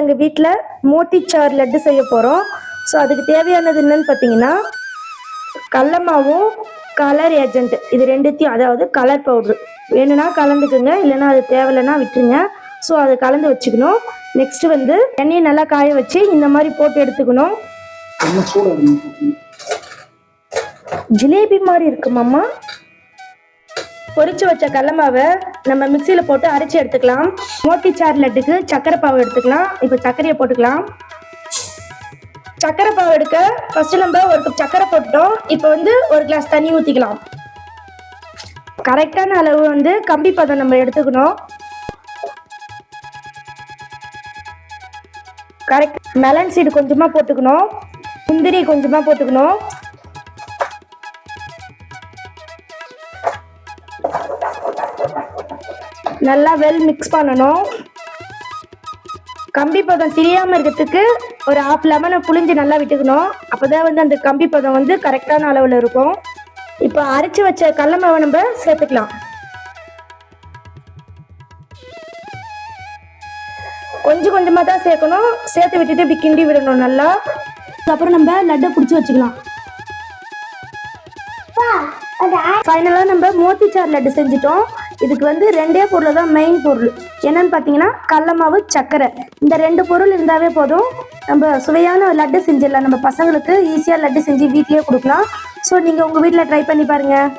எங்கள் வீட்டில் மோட்டிச்சார் லட்டு செய்ய போகிறோம் ஸோ அதுக்கு தேவையானது என்னன்னு பார்த்தீங்கன்னா கடல மாவும் கலர் ஏஜென்ட் இது ரெண்டுத்தையும் அதாவது கலர் பவுட்ரு வேணும்னா கலந்துக்குங்க இல்லைன்னா அது தேவையில்லைன்னா விட்டுருங்க. ஸோ அதை கலந்து வச்சுக்கணும். நெக்ஸ்ட் வந்து எண்ணெயை நல்லா காய வச்சு இந்த மாதிரி போட்டு எடுத்துக்கணும். ஜிலேபி மாதிரி இருக்குமாம்மா பொறிச்சு வச்ச கடல மாவை நம்ம மிக்சியில் போட்டு அரைச்சி எடுத்துக்கலாம். மோட்டிச்சார் லட்டுக்கு சக்கரை பாவு எடுத்துக்கலாம். இப்போ சர்க்கரையை போட்டுக்கலாம். சக்கரை பாவு எடுக்க ஃபர்ஸ்ட் நம்ம ஒரு கப் சக்கரை போட்டோம் இப்போ வந்து ஒரு கிளாஸ் தண்ணி ஊற்றிக்கலாம் கரெக்டான அளவு வந்து கம்பி பதம் நம்ம எடுத்துக்கணும். கரெக்ட் மெலன் சீடு கொஞ்சமாக போட்டுக்கணும். முந்திரி கொஞ்சமாக போட்டுக்கணும். நல்லா வெல் மிக்ஸ் பண்ணணும். கம்பி பதம் தெரியாமல் இருக்கிறதுக்கு ஒரு ஹாஃப் லெமனை புளிஞ்சு நல்லா விட்டுக்கணும். அப்போ தான் வந்து அந்த கம்பி பதம் வந்து கரெக்டான அளவில் இருக்கும். இப்போ அரைச்சி வச்ச கடல மாவை நம்ம சேர்த்துக்கலாம். கொஞ்சம் கொஞ்சமாக தான் சேர்க்கணும். சேர்த்து விட்டுட்டு இப்படி கிண்டி விடணும் நல்லா. அப்புறம் நம்ம லட்டை பிடிச்சி வச்சுக்கலாம். ஃபைனலாக நம்ம மோத்திச்சார் லட்டு செஞ்சுட்டோம். இதுக்கு வந்து ரெண்டே பொருள் தான் மெயின் பொருள். என்னன்னு பார்த்தீங்கன்னா கடல மாவு சர்க்கரை. இந்த ரெண்டு பொருள் இருந்தாவே போதும். நம்ம சுவையான லட்டு செஞ்சிடலாம். நம்ம பசங்களுக்கு ஈஸியாக லட்டு செஞ்சு வீட்லேயே கொடுக்கலாம். ஸோ நீங்கள் உங்கள் வீட்டில் ட்ரை பண்ணி பாருங்கள்